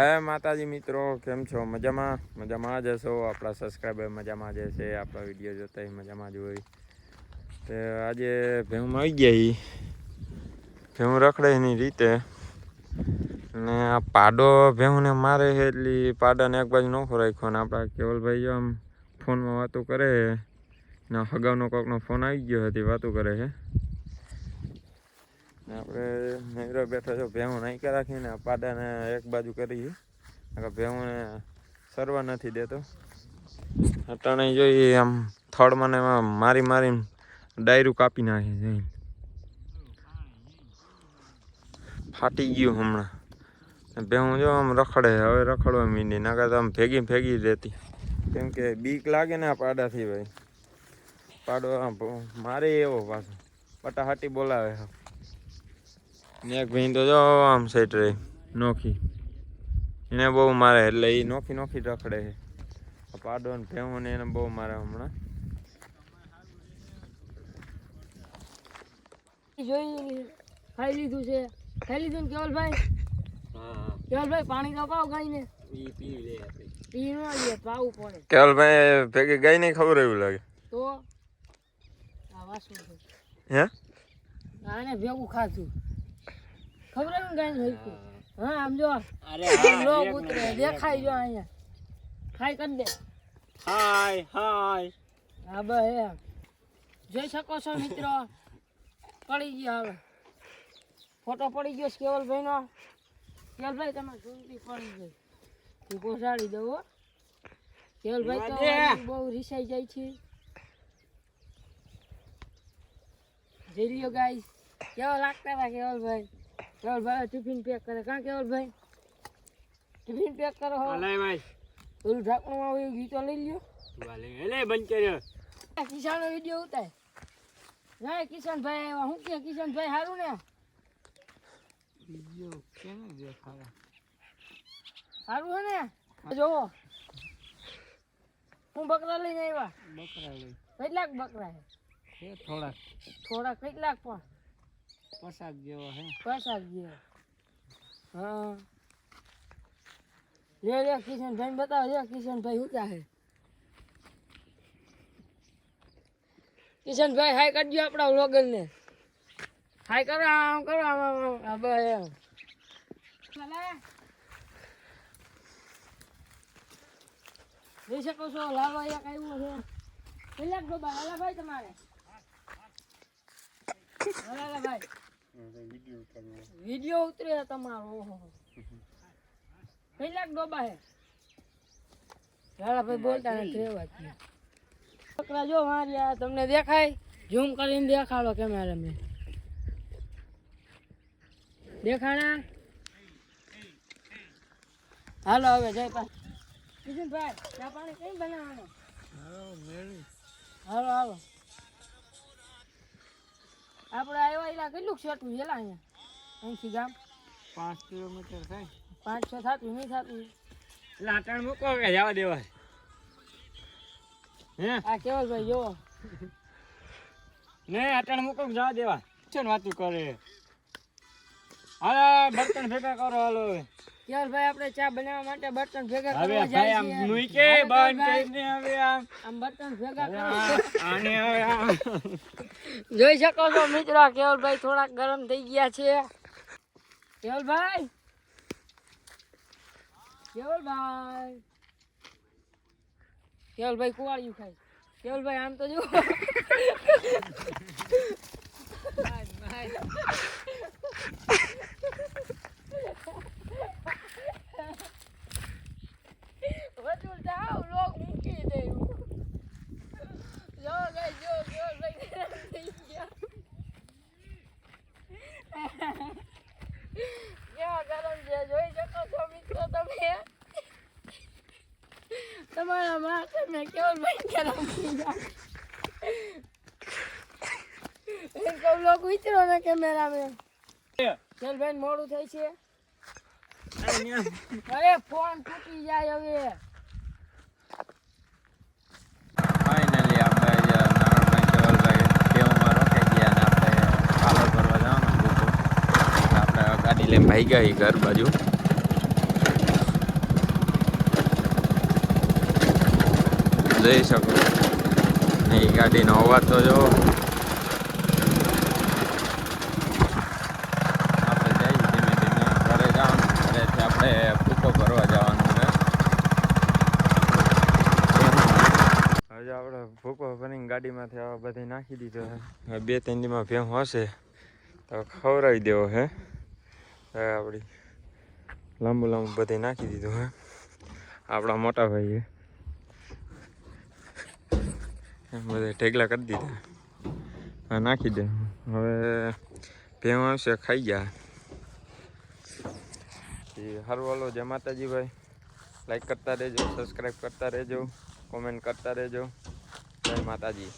હે માતાજી મિત્રો, કેમ છો? મજામાં? મજામાં જ હશો? આપણા સબસ્ક્રાઈબર મજામાં જ હશે? આપણા વીડિયો જોતા મજામાં જ હોય. તો આજે ભેહુંમાં આવી ગયા ભેહું રખડે એની રીતે. ને આ પાડો ભેહુંને મારે છે એટલી પાડાને એક બાજુ નોખો રાખ્યો ને આપણા કેવલભાઈ આમ ફોનમાં વાતો કરે ને હગાવનો કોકનો ફોન આવી ગયો હતી વાતો કરે છે. આપણે નૈરો બેઠો છો, ભેહું નાખ્યા રાખીને પાડાને એક બાજુ કરી નકર ભેહુંને સરવા નથી દેતો. અટાણે જોઈ આમ થળમાં એમાં મારી મારીને ડાયરું કાપી નાખે જઈને ફાટી ગયું હમણાં. ભેહું જો આમ રખડે, હવે રખડવા મીંડી નાખે તો આમ ભેગી ભેગી રહેતી. કેમ કે બીક લાગે ને આ પાડાથી ભાઈ. પાડો મારે એવો પાછો. પટાહાટી બોલાવે. એક ભાઈ તો જો આમ સેટ રહી નોખી. એને બહુ મારે એટલે એ નોખી નોખી રખડે છે. પાડો ને ભેહું ને એને બહુ મારે હમણાં. જોઈ ખાઈ લીધું છે. ખાઈ લીધું ને કેવલભાઈ કેવલભાઈ પાણી તો પાવ ગાઈને પી ન લે પાવું પડે. કેવલભાઈ ભેગી ગઈ નહીં ખબર એવું લાગે. તો? આ હે? આને ભેગું ખાધું. ખબર ને ગાય હઈકું હા આમ જો. અરે લો ઉતરે દેખાય જો અહીંયા. ખાઈ કર દે. હાય હાય. હા બસ એમ. જોઈ શકો છો મિત્રો? પડી ગયો હવે. ફોટો પડી ગયો કેવલભાઈનો. કેવલભાઈ તમે ઝૂંટી પડી ગઈ. હું પહોંચાડી દઉં હો. કેવલભાઈ તો બહુ રિસાઈ જાય છે. જઈ રહ્યો ગાઈસ કેવા લાગતા હતા કેવલભાઈ? કેવલભાઈ ટિફિન પેક કરે. કાં કેવલભાઈ ટિફિન પેક કરો હો. અલે ભાઈ. ઓલું ઢાંકણું આવ્યું ગીતો લઈ લ્યો. એલે બંધ કર્યો. કિસાનનો વીડિયો ઉતાર. ના કિશનભાઈ આવ્યા. હું કે કિશનભાઈ સારું ને? વીડિયો કેને દેખાડે? સારું છે ને? જોવો. હું બકરા લઈને આવ્યા. બકરા લઈ. કેટલાક બકરા છે થોડાક. થોડાક થોડા કેટલાક પણ. પસાક જેવો હે. પસાક જેવો. હા. લે લે કિશનભાઈ બતાવો લે કિશનભાઈ ઊંચા છે? કિશનભાઈ હાય કરજો આપણા વ્લોગર ને હાય કરો આમ કરો આમ આમ આમ એમ. શકો છો લાવા એક આવ્યો છે. કેટલાક ડોબા હાલા ભાઈ તમારે? હાલા ભાઈ. વીડિયો ઉતરે તમારો ઓહો. લાખ ડોબા હે ભાઈ બોલતા નથી રહેવા છોકરા જો માર્યા તમને દેખાય? ઝૂમ કરીને દેખાડો કેમેરા મેં દેખાણા? હાલો હવે જય પા કિશનભાઈ ચા પાણી કઈ બનાવવાનો? હાલો હાલો. આપણે આવ્યા એલા કેટલું છેટું છે એલા અહીંયા? અહીંથી ગામ? પાંચ કિલોમીટર થાય. પાંચ છ થતું નહીં થતું. લાટણ મૂકો કે જવા દેવાય હે? આ કેવલભાઈ જોવો ને આટણ મૂકો કે જવા દેવા. છે ને વાતું કરે. હાલો બર્તન ભેગા કરો હાલો. કેવલભાઈ આપણે ચા બનાવવા માટે બર્તન ભેગા હવે કરવા ભાઈ જાય આમ હાલો બંધ કરીને હવે આમ. આમ બર્તન ભેગા કરવા કરો આને હવે આમ. જોઈ શકો છો મિત્રો કેવલભાઈ થોડાક ગરમ થઈ ગયા છે. કેવલભાઈ? કેવલભાઈ? કેવલભાઈ કુવાળિયું ખાય કેવલભાઈ આમ તો જો વચુલ જાઓ લોક મૂકી દેવું જો ગઈ જો કેવલભાઈ ગરમ થઈ ગયા કેવા ગરમ છે જોઈ શકો છો મિત્રો તમે. તમારા માટે મેં કેવલભાઈ ગરમ થઈ ગયા લોકો વિચારો ને કેમેરા મેં કેવલભાઈ મોડું થઈ છે. અરે ફોન તૂટી જાય હવે. એમ ભાઈ ગયા એ ઘર બાજુ. જઈ શકો. એ ગાડીનો અવાજ તો જો ધીમે ધીમે ઘરે જવાનું. ઘરેથી આપણે ફૂકો ભરવા જવાનું છે. આપણે ભૂકો ભરીને ગાડીમાંથી આ બધી નાખી દીધો બે ત્રણ દીમાં ભેં હશે. તો ખવડાવી દેવો હે. આપણી લાંબુ લાંબુ બધે નાખી દીધું, હે. આપણા મોટા ભાઈએ એમ બધે ઢેગલા કરી દીધા. હા, નાખી દે. હવે ભેં આવશે, ખાઈ ગયા. એ હારું, હાલો, જય માતાજી ભાઈ લાઈક કરતા રહેજો સબસ્ક્રાઈબ કરતા રહેજો કોમેન્ટ કરતા રહેજો. જય માતાજી.